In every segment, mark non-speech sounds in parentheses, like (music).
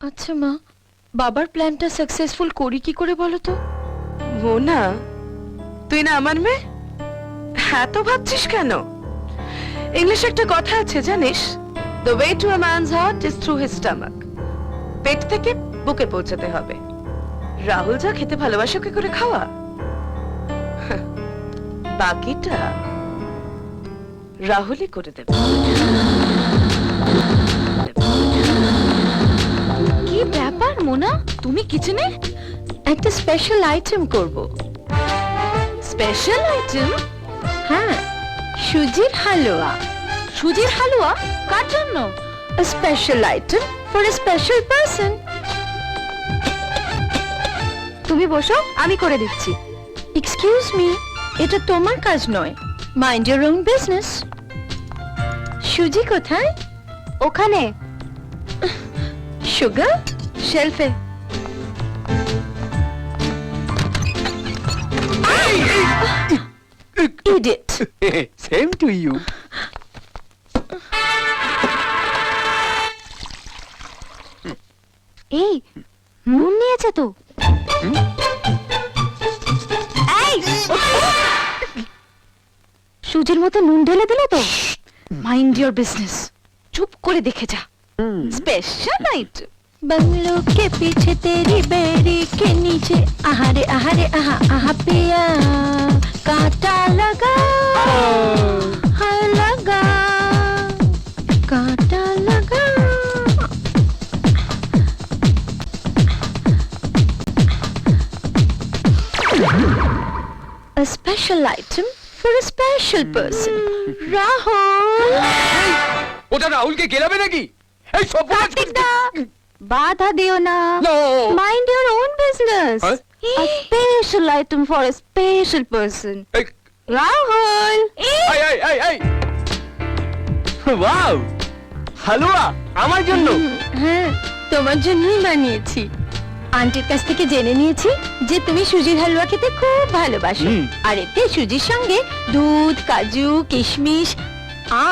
আচ্ছা মা। বাবার প্ল্যানটা সাকসেসফুল করি কি করে বলো তো? মোনা, তুই না আমার মেয়ে? হ্যাঁ তো ভাবছিস কেন? ইংলিশ একটা কথা আছে, জানিস? The way to a man's heart is through his stomach পেট থেকে বুকে পৌঁছাতে হবে। রাহুল যা খেতে ভালোবাসে, ওকে করে খাওয়া। বাকিটা রাহুলই করে দেবে। মোনা, তুমি কিচেনে একটা স্পেশাল আইটেম করব। স্পেশাল আইটেম হ্যাঁ সুজির হালুয়া। সুজির হালুয়া? কার জন্য? Special item for a special person তুমি বসো, আমি করে দিচ্ছি। এক্সকিউজ মি এটা তোমার কাজ নয়। মাইন্ড ইওর ওন বিজনেস সুজি কোথায়? ওখানে। সুগার শেলফে। সেম টু ইউ এই নুন নিয়েছে তো। সুজির মতো নুন ঢেলে দিলে তো? মাইন্ড ইওর বিজনেস চুপ করে দেখে যা। স্পেশাল আইটেম बंगलों के पीछे तेरी बेड़ी के नीचे आहारे आहारे आहा आहा पिया कांटा लगा हाय लगा कांटा लगा A special item for a special person. Rahul! ওটা রাহুলকে গেলাবে নাকি এই সব কার্তিক দা বাধা দিও না। No. Mind your own business a special item for a special person. Rahul এই এই এই এই ওয়াও হালুয়া আমার জন্য। হ্যাঁ তোমার জন্যই বানিয়েছি। আন্টির কাছ থেকে জেনে নিয়েছি যে তুমি সুজির হালুয়া খেতে খুব ভালোবাসো। হুম। আর এতে সুজির সঙ্গে দুধ কাজু কিশমিশ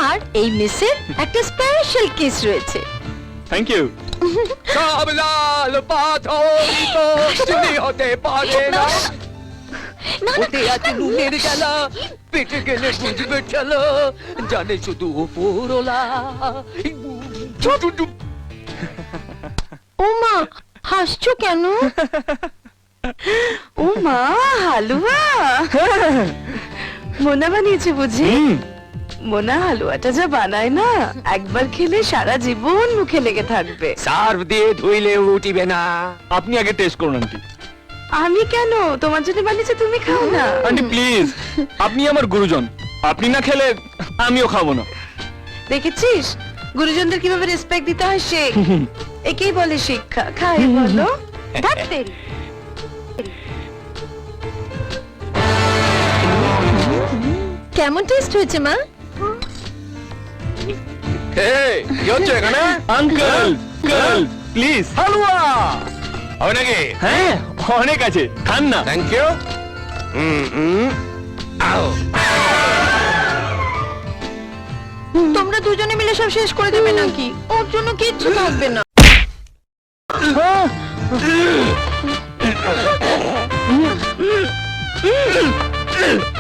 আর এই মিসের একটা স্পেশাল কিস রয়েছে। থ্যাংক ইউ সব লাল পাথরই তো চিনি হতে পারে না। ওতে আছে নুনের গেলা পেটে গেলে বুঝবে চলো জানে শুধু পুরোলা ও মা হাসছো কেন? ও হালুয়া। মোনা বানিয়েছে বুঝি? মোনা হালুয়াটা যা বানায় না একবার খেলে সারা জীবন মুখে লেগে থাকবে। সার্ভ দিয়ে ধুইলে উঠিবে না। আপনি আগে টেস্ট করুন আন্টি। আমি কেন? তোমার জন্য বানিয়েছে তুমি খাও না। আন্টি প্লিজ আপনি আমার গুরুজন। আপনি না খেলে আমিও খাব না। দেখেছিস? গুরুজনদের কীভাবে রেসপেক্ট দিতে হয় শেখ (laughs) একেই বলে শিক্ষা। খাই বলো। (laughs) থাকতে কেমন টেস্ট হয়েছে মা? কি হচ্ছে এখানে আঙ্কেল আঙ্কেল প্লিজ হালুয়া হবে নাকি হ্যাঁ অনেক আছে খান না থ্যাংক ইউ তোমরা দুজনে মিলে সব শেষ করে দেবে নাকি? ওর জন্য কিচ্ছু থাকবে না।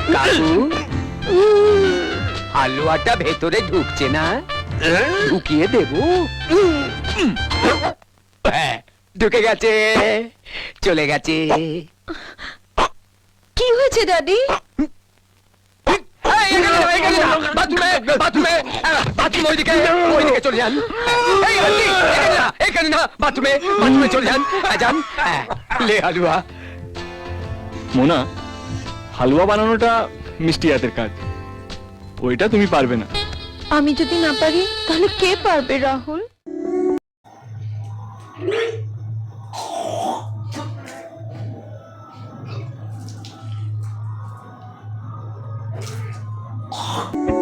কাকু হালুয়াটা ভেতরে ঢুকছে না? ঢুকিয়ে দেব। হ্যাঁ, ঢুকে গেছে চলে গেছে। কি হয়েছে দাদি? মোনা হালুয়া বানানোটা মিষ্টি হাতের কাজ। ওইটা তুমি পারবে না। আমি যদি না পারি তাহলে কে পারবে রাহুল? you